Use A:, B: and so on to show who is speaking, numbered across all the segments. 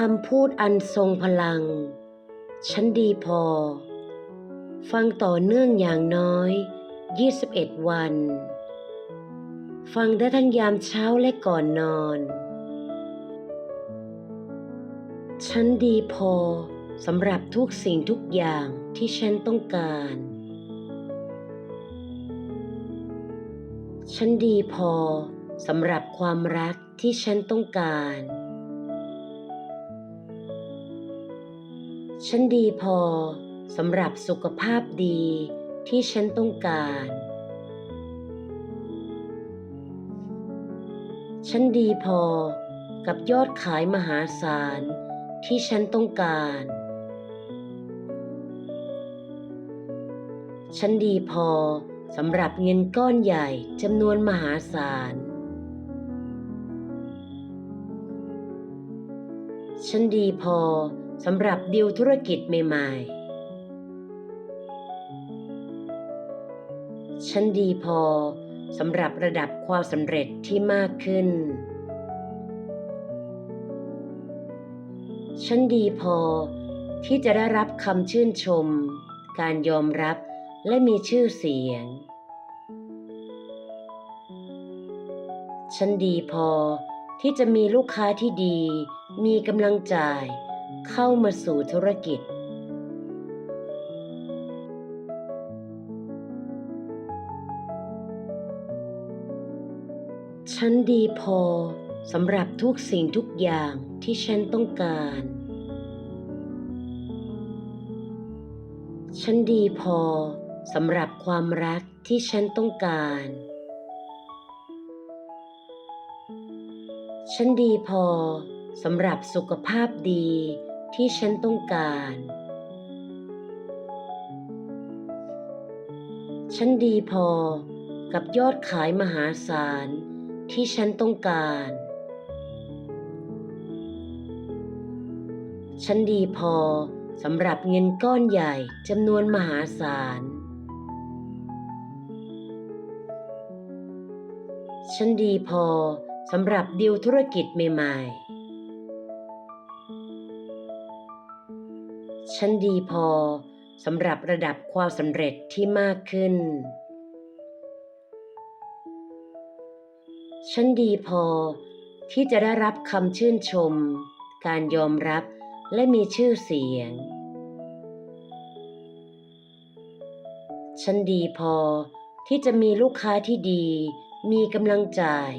A: คำพูดอันทรงพลัง ฉันดีพอ ฟังต่อเนื่องอย่างน้อย 21 วัน ฟังได้ทั้งยามเช้าและก่อนนอน ฉันดีพอสำหรับทุกสิ่งทุกอย่างที่ฉันต้องการ ฉันดีพอสำหรับความรักที่ฉันต้องการ ฉันดีพอสำหรับสุขภาพดีที่ฉันต้องการ ฉันดีพอกับยอดขายมหาศาลที่ฉันต้องการ ฉันดีพอสำหรับเงินก้อนใหญ่จำนวนมหาศาล ฉันดีพอ สำหรับดิวธุรกิจใหม่ๆ ฉันดีพอสำหรับระดับความสำเร็จที่มากขึ้น ฉันดีพอที่จะได้รับคำชื่นชม การยอมรับและมีชื่อเสียง ฉันดีพอที่จะมีลูกค้าที่ดี มีกำลังจ่าย เข้ามาสู่ธุรกิจ ฉันดีพอสำหรับทุกสิ่งทุกอย่างที่ฉันต้องการ ฉันดีพอสำหรับความรักที่ฉันต้องการ ฉันดีพอสำหรับสุขภาพดี ที่ฉันต้องการ ฉันดีพอกับยอดขายมหาศาลที่ฉันต้องการ ฉันดีพอสำหรับเงินก้อนใหญ่จำนวนมหาศาล ฉันดีพอสำหรับดิวธุรกิจใหม่ ๆ ฉันดีพอสำหรับระดับความสำเร็จที่มากขึ้น ฉันดีพอที่จะได้รับคำชื่นชม การยอมรับและมีชื่อเสียง ฉันดีพอที่จะมีลูกค้าที่ดี มีกำลังจ่าย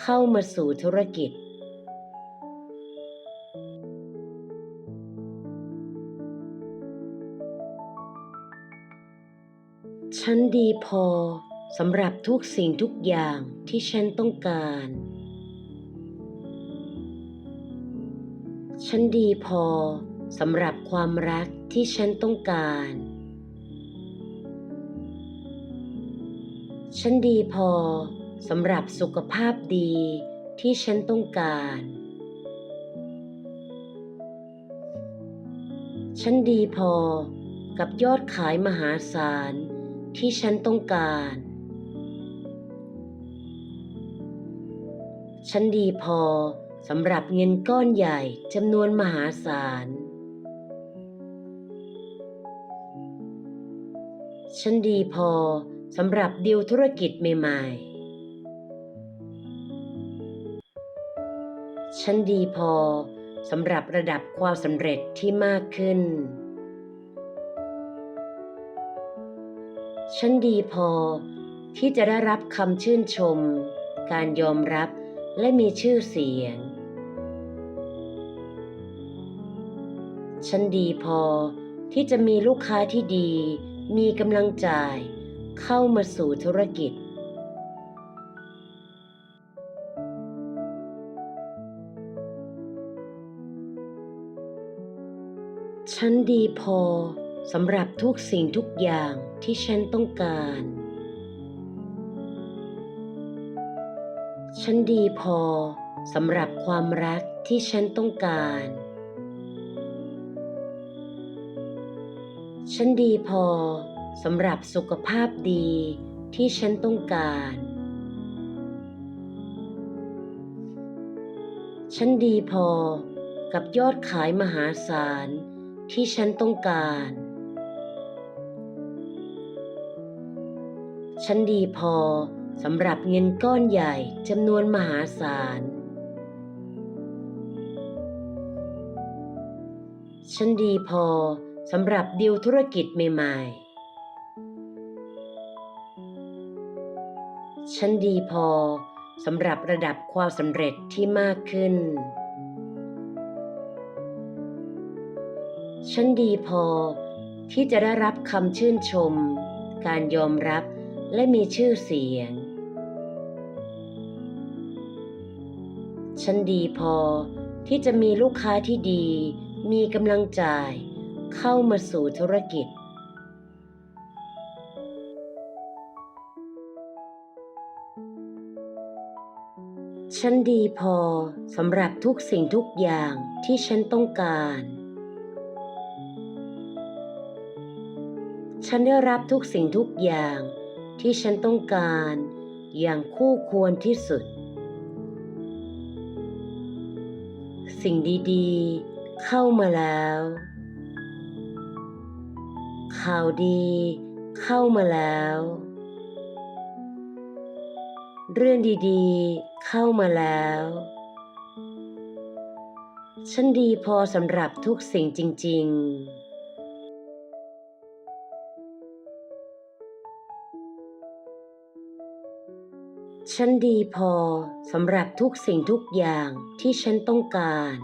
A: เข้ามาสู่ธุรกิจ ฉันดีพอสำหรับทุกสิ่งทุกอย่างที่ฉันต้องการ ฉันดีพอสำหรับความรักที่ฉันต้องการ ฉันดีพอสำหรับสุขภาพดีที่ฉันต้องการ ฉันดีพอกับยอดขายมหาศาล ที่ฉันต้องการ ฉันดีพอสำหรับเงินก้อนใหญ่จำนวนมหาศาล ฉันดีพอสำหรับดิวธุรกิจใหม่ๆ ฉันดีพอสำหรับระดับความสำเร็จที่มากขึ้น ฉันดีพอที่จะได้รับคำชื่นชม การยอมรับและมีชื่อเสียง ฉันดีพอที่จะมีลูกค้าที่ดี มีกำลังจ่าย เข้ามาสู่ธุรกิจ ฉันดีพอ สำหรับทุกสิ่งทุกอย่างที่ฉันต้องการ ฉันดีพอสำหรับความรักที่ฉันต้องการ ฉันดีพอสำหรับสุขภาพดีที่ฉันต้องการ ฉันดีพอกับยอดขายมหาศาลที่ฉันต้องการ ฉันดีพอสำหรับเงินก้อนใหญ่จำนวนมหาศาล ฉันดีพอสำหรับดีลธุรกิจใหม่ ๆ ฉันดีพอสำหรับระดับความสำเร็จที่มากขึ้น ฉันดีพอที่จะได้รับคำชื่นชม การยอมรับ และมีชื่อเสียง ฉันดีพอที่จะมีลูกค้าที่ดี มีกำลังจ่าย เข้ามาสู่ธุรกิจ ฉันดีพอสำหรับทุกสิ่งทุกอย่างที่ฉันต้องการฉันได้รับทุกสิ่งทุกอย่าง ที่ฉันต้องการอย่างคู่ควรที่สุด สิ่งดีๆ เข้ามาแล้ว ข่าวดีเข้ามาแล้ว เรื่องดีๆ เข้ามาแล้ว ฉันดีพอสำหรับทุกสิ่งจริง ๆ ฉันดีพอสำหรับทุกสิ่งทุกอย่างที่ฉันต้องการ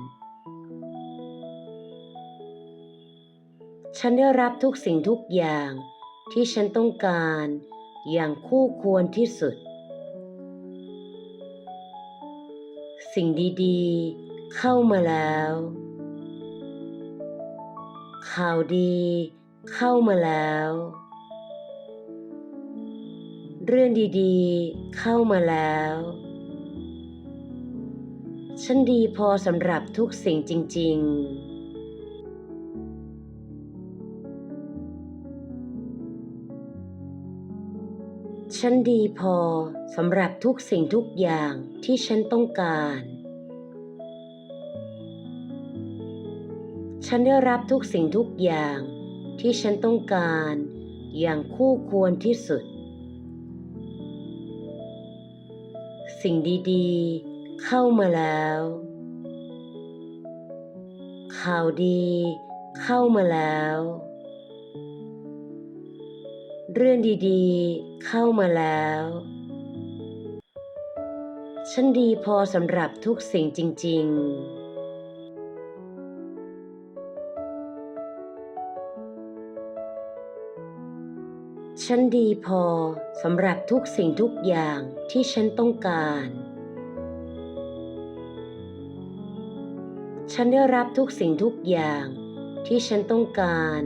A: ฉันได้รับทุกสิ่งทุกอย่างที่ฉันต้องการอย่างคู่ควรที่สุด สิ่งดีๆ เข้ามาแล้ว ข่าวดีเข้ามาแล้ว เรื่องดีๆ เข้ามาแล้ว ฉันดีพอสำหรับทุกสิ่งจริง ๆฉันดีพอสำหรับทุกสิ่งทุกอย่างที่ฉันต้องการ ฉันได้รับทุกสิ่งทุกอย่างที่ฉันต้องการอย่างคู่ควรที่สุด สิ่งดีๆ เข้ามาแล้ว ข่าวดีเข้ามาแล้ว เรื่องดีๆ เข้ามาแล้ว ฉันดีพอสำหรับทุกสิ่งจริง ๆ ฉันดีพอสำหรับทุกสิ่งทุกอย่างที่ฉันต้องการ ฉันได้รับทุกสิ่งทุกอย่างที่ฉันต้องการ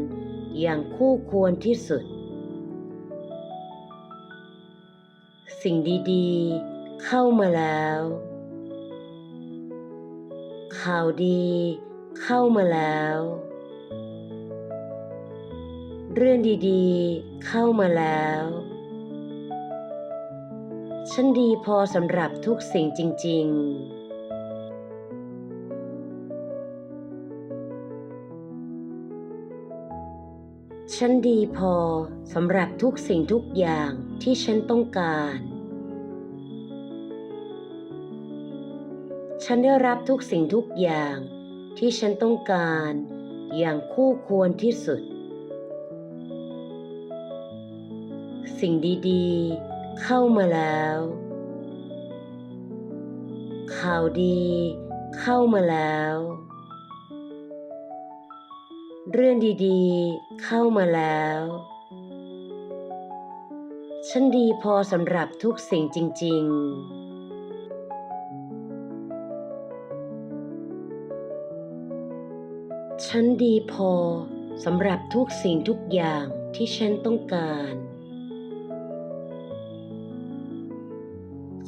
A: อย่างคู่ควรที่สุด สิ่งดีๆ เข้ามาแล้ว ข่าวดีเข้ามาแล้ว เรื่องดีๆ เข้ามาแล้ว ฉันดีพอสำหรับทุกสิ่งจริง ๆฉันดีพอสำหรับทุกสิ่งทุกอย่างที่ฉันต้องการ ฉันได้รับทุกสิ่งทุกอย่างที่ฉันต้องการอย่างคู่ควรที่สุด สิ่งดีๆ เข้ามาแล้ว ข่าวดีเข้ามาแล้ว เรื่องดีๆ เข้ามาแล้ว ฉันดีพอสำหรับทุกสิ่งจริง ๆฉันดีพอสำหรับทุกสิ่งทุกอย่างที่ฉันต้องการ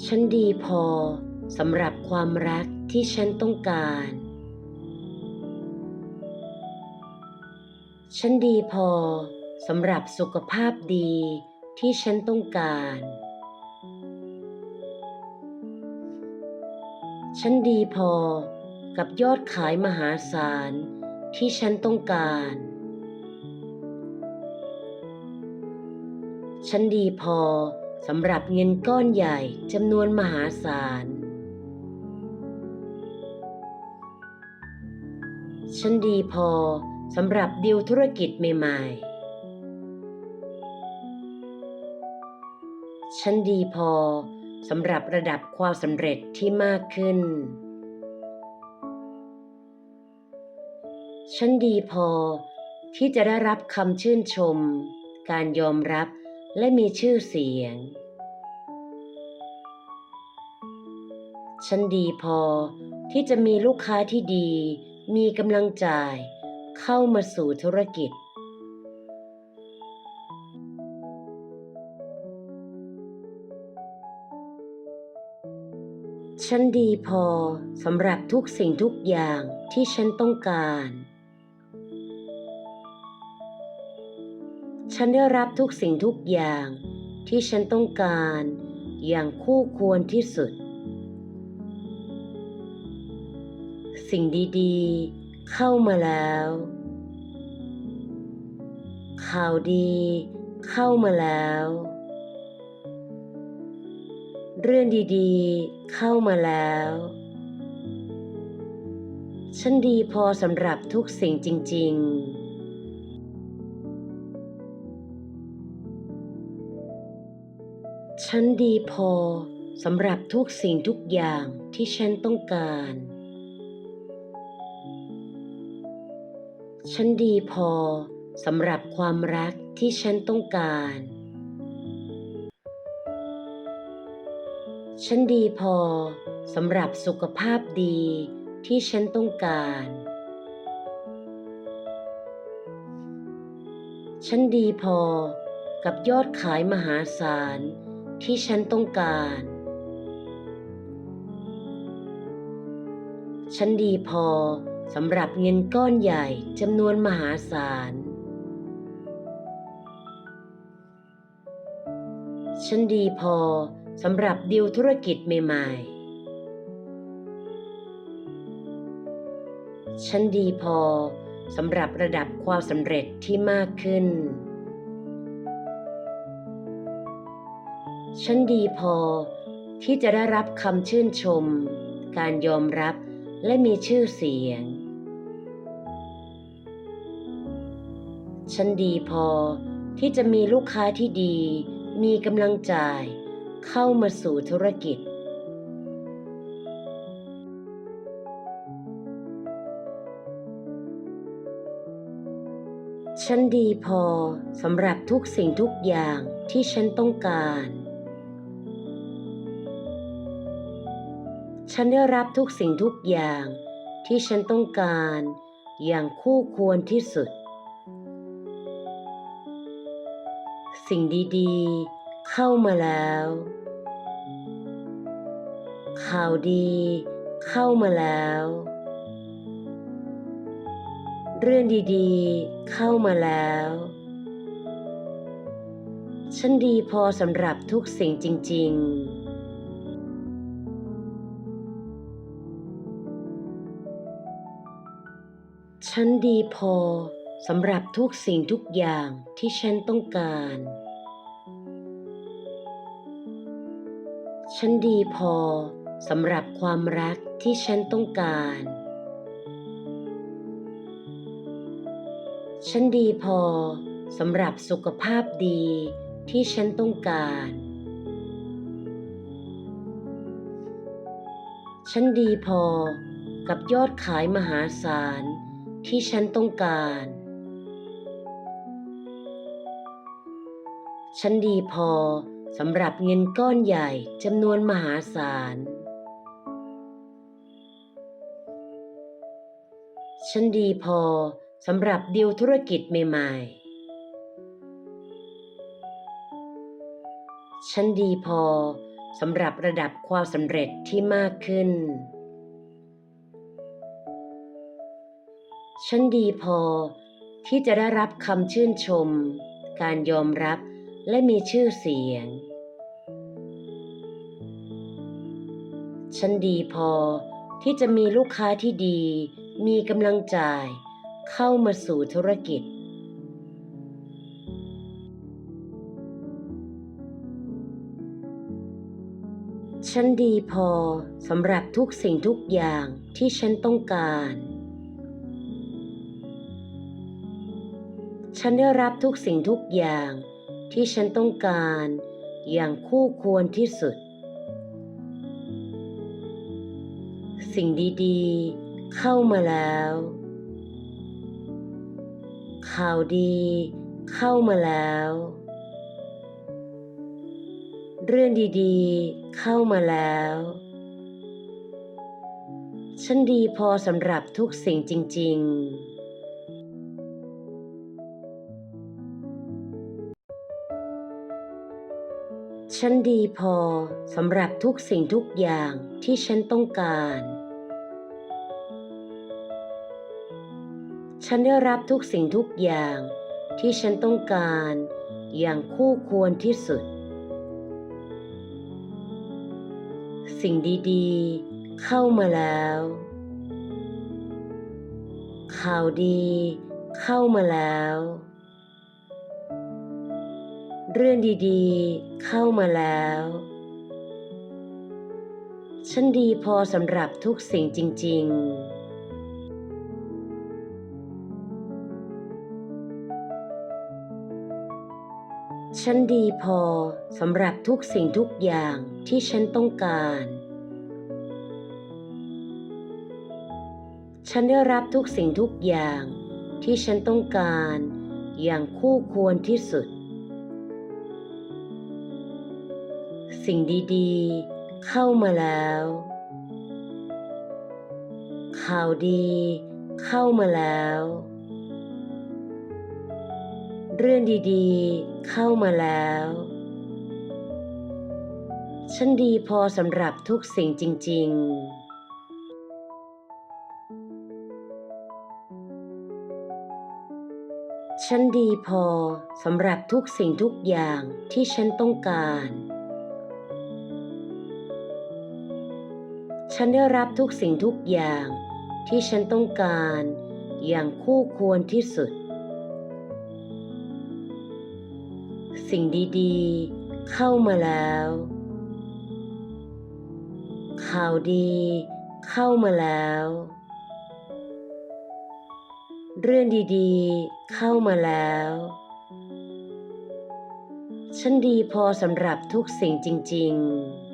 A: ฉันดีพอสำหรับความรักที่ฉันต้องการ ฉันดีพอสำหรับสุขภาพดีที่ฉันต้องการ ฉันดีพอกับยอดขายมหาศาลที่ฉันต้องการ ฉันดีพอ สำหรับเงินก้อนใหญ่จำนวนมหาศาล ฉันดีพอสำหรับดิวธุรกิจใหม่ๆ ฉันดีพอสำหรับระดับความสำเร็จที่มากขึ้น ฉันดีพอที่จะได้รับคำชื่นชม การยอมรับ และมีชื่อเสียง ฉันดีพอที่จะมีลูกค้าที่ดี มีกำลังจ่าย เข้ามาสู่ธุรกิจ ฉันดีพอสำหรับทุกสิ่งทุกอย่างที่ฉันต้องการ ฉันได้รับทุกสิ่งทุกอย่าง ที่ฉันต้องการอย่างคู่ควรที่สุด สิ่งดีๆ เข้ามาแล้ว ข่าวดีเข้ามาแล้ว เรื่องดีๆ เข้ามาแล้ว ฉันดีพอสำหรับทุกสิ่งจริง ๆ ฉันดีพอสำหรับทุกสิ่งทุกอย่างที่ฉันต้องการ ฉันดีพอสำหรับความรักที่ฉันต้องการ ฉันดีพอสำหรับสุขภาพดีที่ฉันต้องการ ฉันดีพอกับยอดขายมหาศาล ที่ฉันต้องการ ฉันดีพอสำหรับเงินก้อนใหญ่จำนวนมหาศาล ฉันดีพอสำหรับดิวธุรกิจใหม่ๆ ฉันดีพอสำหรับระดับความสำเร็จที่มากขึ้น ฉันดีพอที่จะได้รับคำชื่นชม การยอมรับและมีชื่อเสียง ฉันดีพอที่จะมีลูกค้าที่ดี มีกำลังจ่าย เข้ามาสู่ธุรกิจ ฉันดีพอสำหรับทุกสิ่งทุกอย่างที่ฉันต้องการ ฉันได้รับทุกสิ่งทุกอย่าง ที่ฉันต้องการอย่างคู่ควรที่สุด สิ่งดีๆ เข้ามาแล้ว ข่าวดีเข้ามาแล้ว เรื่องดีๆ เข้ามาแล้ว ฉันดีพอสำหรับทุกสิ่งจริง ๆ ฉันดีพอสำหรับทุกสิ่งทุกอย่างที่ฉันต้องการ ฉันดีพอสำหรับความรักที่ฉันต้องการ ฉันดีพอสำหรับสุขภาพดีที่ฉันต้องการ ฉันดีพอกับยอดขายมหาศาล ที่ฉันต้องการ ฉันดีพอสำหรับเงินก้อนใหญ่จำนวนมหาศาล ฉันดีพอสำหรับดิวธุรกิจใหม่ๆ ฉันดีพอสำหรับระดับความสำเร็จที่มากขึ้น ฉันดีพอที่จะได้รับคำชื่นชม การยอมรับและมีชื่อเสียง ฉันดีพอที่จะมีลูกค้าที่ดี มีกำลังจ่าย เข้ามาสู่ธุรกิจ ฉันดีพอสำหรับทุกสิ่งทุกอย่างที่ฉันต้องการ ฉันได้รับทุกสิ่งทุกอย่างที่ฉันต้องการอย่างคู่ควรที่สุด สิ่งดีๆ เข้ามาแล้ว ข่าวดีเข้ามาแล้ว เรื่องดีๆ เข้ามาแล้ว ฉันดีพอสำหรับทุกสิ่งจริง ๆ ฉันดีพอสำหรับทุกสิ่งทุกอย่างที่ฉันต้องการ ฉันได้รับทุกสิ่งทุกอย่างที่ฉันต้องการอย่างคู่ควรที่สุด สิ่งดีๆ เข้ามาแล้ว ข่าวดีเข้ามาแล้ว เรื่องดีๆ เข้ามาแล้ว ฉันดีพอสำหรับทุกสิ่งจริง ๆฉันดีพอสำหรับทุกสิ่งทุกอย่างที่ฉันต้องการ ฉันได้รับทุกสิ่งทุกอย่างที่ฉันต้องการอย่างคู่ควรที่สุด สิ่งดีๆ เข้ามาแล้ว ข่าวดีเข้ามาแล้ว เรื่องดีๆ เข้ามาแล้ว ฉันดีพอสำหรับทุกสิ่งจริง ๆฉันดีพอสำหรับทุกสิ่งทุกอย่างที่ฉันต้องการ ฉันได้รับทุกสิ่งทุกอย่าง ที่ฉันต้องการอย่างคู่ควรที่สุด สิ่งดีๆ เข้ามาแล้ว ข่าวดีเข้ามาแล้ว เรื่องดีๆ เข้ามาแล้ว ฉันดีพอสำหรับทุกสิ่งจริง ๆ